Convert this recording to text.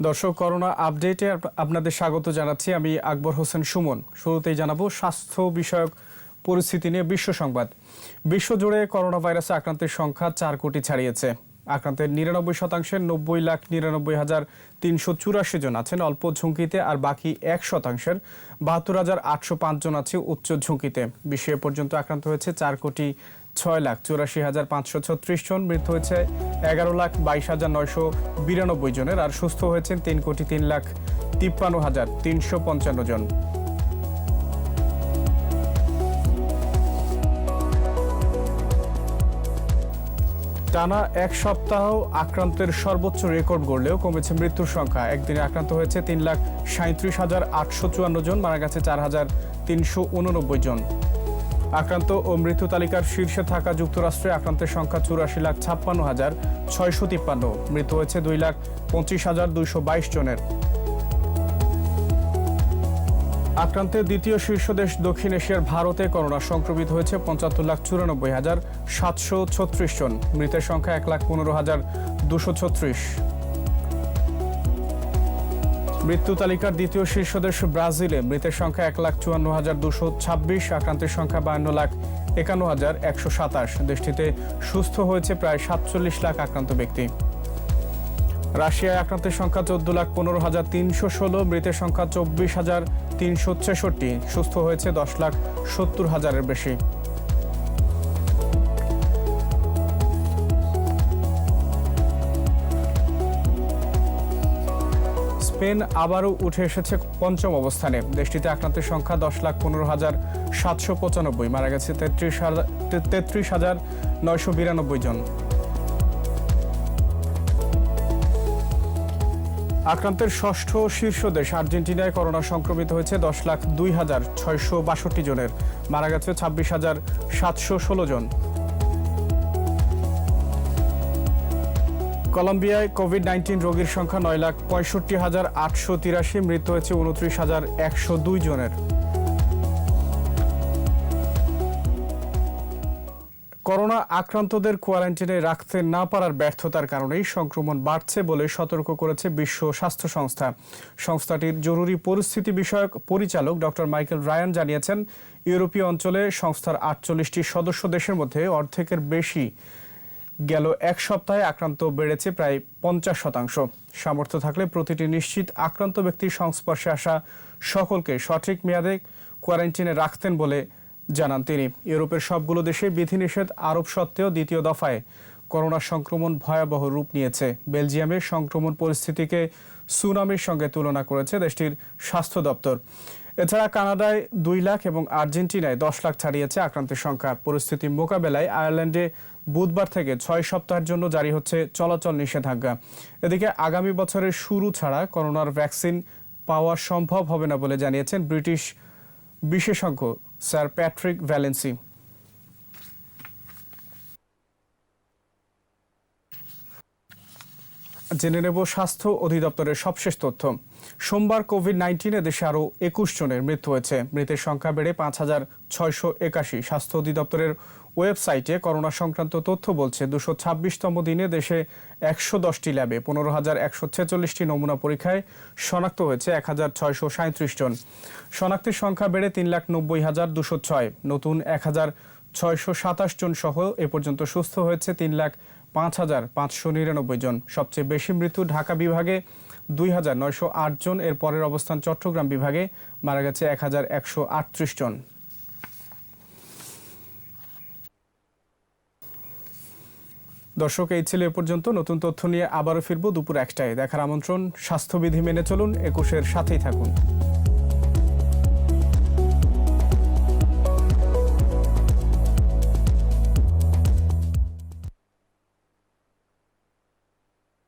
দর্শক, করোনা আপডেটে আপনাদের স্বাগত জানাচ্ছি আমি আকবর হোসেন সুমন। শুরুতেই জানাব স্বাস্থ্য বিষয়ক পরিস্থিতি নিয়ে বিশ্ব সংবাদ। বিশ্বজুড়ে করোনা ভাইরাসে আক্রান্তের সংখ্যা চার কোটি ছাড়িয়েছে। আক্রান্তের নিরানব্বই শতাংশের নব্বই লাখ নিরানব্বই হাজার তিনশো চুরাশি জন আছেন। অল্প ঝুঁকিতে আর বাকি এক শতাংশের বাহাত্তর হাজার আটশো পাঁচ জন আছে উচ্চ ঝুঁকিতে। বিশ্বে পর্যন্ত আক্রান্ত হয়েছে চার কোটি ছয় লাখ চুরাশি হাজার পাঁচশো ছত্রিশ জন। মৃত্যু হয়েছে এগারো লাখ বাইশ হাজার নয়শো বিরানব্বই জনের আর সুস্থ হয়েছেন তিন কোটি তিন লাখ তিপ্পান্ন হাজার তিনশো পঞ্চান্ন জন। টানা এক সপ্তাহ আক্রান্তের সর্বোচ্চ রেকর্ড গড়লেও কমেছে মৃত্যুর সংখ্যা। একদিনে আক্রান্ত হয়েছে তিন লাখ সাঁত্রিশ হাজার আটশো চুয়ান্ন জন, মারা গেছে চার হাজার তিনশো উননব্বই জন। আক্রান্ত ও মৃত্যু তালিকার শীর্ষে থাকা যুক্তরাষ্ট্রে আক্রান্তের সংখ্যা চুরাশি লাখ ছাপ্পান্ন হাজার ছয়শো তিপ্পান্ন। মৃত্যু হয়েছে দুই লাখ পঁচিশ হাজার দুইশো বাইশ জনের। আক্রান্তের দ্বিতীয় শীর্ষ দেশ দক্ষিণ এশিয়ার ভারতে করোনা সংক্রমিত হয়েছে পঁচাত্তর লাখ চুরানব্বই হাজার সাতশো ছত্রিশ জন। মৃতের সংখ্যা এক লাখ পনেরো হাজার দুশো ছত্রিশ। মৃত্যু তালিকার দ্বিতীয় শীর্ষ দেশ ব্রাজিলে। মৃতের সংখ্যা এক লাখ চুয়ান্ন হাজার দুশো ছাব্বিশ, আক্রান্তের সংখ্যা বায়ান্ন লাখ একান্ন হাজার একশো সাতাশ। দেশটিতে সুস্থ হয়েছে প্রায় সাতচল্লিশ লাখ আক্রান্ত ব্যক্তি। রাশিয়ায় আক্রান্তের সংখ্যা চোদ্দ লাখ পনেরো হাজার তিনশো ষোলো, মৃতের সংখ্যা চব্বিশ হাজার তিনশো ছেষট্টি। সুস্থ হয়েছে দশ লাখ সত্তর হাজারের বেশি। স্পেন আবারও উঠে এসেছে পঞ্চম অবস্থানে। দেশটিতে আক্রান্তের সংখ্যা দশ লাখ পনেরো হাজার সাতশো পঁচানব্বই। মারা গেছে তেত্রিশ হাজার তেত্রিশ হাজার নয়শো বিরানব্বই জন। আক্রান্তের ষষ্ঠ শীর্ষ দেশ আর্জেন্টিনায় করোনা সংক্রমিত হয়েছে দশ লাখ দুই হাজার ছয়শো বাষট্টি জনের। মারা গেছে ছাব্বিশ হাজার সাতশো ষোলো জন। কলম্বিয়ায় কোভিড নাইন্টিন রোগীর সংখ্যা নয় লাখ পঁয়ষট্টি হাজার আটশো তিরাশি, মৃত্যু হয়েছে উনত্রিশ হাজার একশো দুই জনের। করোনা আক্রান্তদের কোয়ারেন্টিনে রাখতে না পারার ব্যর্থতার কারণেই সংক্রমণ বাড়ছে বলে সতর্ক করেছে বিশ্ব স্বাস্থ্য সংস্থা। সংস্থাটির জরুরি পরিস্থিতি বিষয়ক পরিচালক ডক্টর মাইকেল রায়ান জানিয়েছেন, ইউরোপীয় অঞ্চলে সংস্থার আটচল্লিশটি সদস্য দেশের মধ্যে অর্ধেকের বেশি গেল এক সপ্তাহে আক্রান্ত বেড়েছে প্রায় পঞ্চাশ শতাংশ। সামর্থ্য থাকলে প্রতিটি নিশ্চিত আক্রান্ত ব্যক্তির সংস্পর্শে আসা সকলকে সঠিক মেয়াদে কোয়ারেন্টিনে রাখতেন বলে জানান তিনি। ইউরোপের সবগুলো দেশে বিধিনিষেধ আরোপ সত্ত্বেও দ্বিতীয় দফায় করোনা সংক্রমণ ভয়াবহ রূপ নিয়েছে। বেলজিয়ামের সংক্রমণ পরিস্থিতিকে সুনামির সঙ্গে তুলনা করেছে দেশটির স্বাস্থ্য দপ্তর। এছাড়া কানাডায় দুই লাখ এবং আর্জেন্টিনায় দশ লাখ ছাড়িয়েছে আক্রান্তের সংখ্যা। পরিস্থিতি মোকাবেলায় আয়ারল্যান্ডে বুধবার থেকে ছয় সপ্তাহের জন্য জারি হচ্ছে চলাচল নিষেধাজ্ঞা। এদিকে আগামী বছরের শুরু ছাড়া করোনার ভ্যাকসিন পাওয়া সম্ভব হবে না বলে জানিয়েছেন ব্রিটিশ বিশেষজ্ঞ স্যার প্যাট্রিক ভ্যালেন্সি। জেনে নেব স্বাস্থ্য অধিদপ্তরের সবশেষ তথ্য। সোমবার কোভিড নাইন্টিনে দেশে আরও একুশ জনের মৃত্যু হয়েছে। মৃতের সংখ্যা বেড়ে পাঁচ হাজার ছয়শো একাশি। স্বাস্থ্য অধিদপ্তরের ওয়েবসাইটে করোনা সংক্রান্ত তথ্য বলছে, দুশো ছাব্বিশতম দিনে দেশে একশো দশটি ল্যাবে পনেরো হাজার একশো ছেচল্লিশটি নমুনা পরীক্ষায় শনাক্ত হয়েছে এক হাজার ছয়শো সাঁত্রিশ জন। শনাক্তের সংখ্যা বেড়ে তিন লাখ নব্বই হাজার দুশো ছয়। নতুন এক হাজার ছয়শো সাতাশ জন সহ এ পর্যন্ত সুস্থ হয়েছে তিন লাখ পাঁচ হাজার পাঁচশো নিরানব্বই জন। সবচেয়ে বেশি মৃত্যু ঢাকা বিভাগে দুই হাজার নয়শো আট জন। এর পরের অবস্থান চট্টগ্রাম বিভাগে, মারা গেছে এক হাজার একশো আটত্রিশ জন। দর্শক, এই ছিল এ পর্যন্ত। নতুন তথ্য নিয়ে আবারও ফিরবো দুপুর একটায়। দেখার আমন্ত্রণ, স্বাস্থ্যবিধি মেনে চলুন। একুশের সাথেই থাকুন।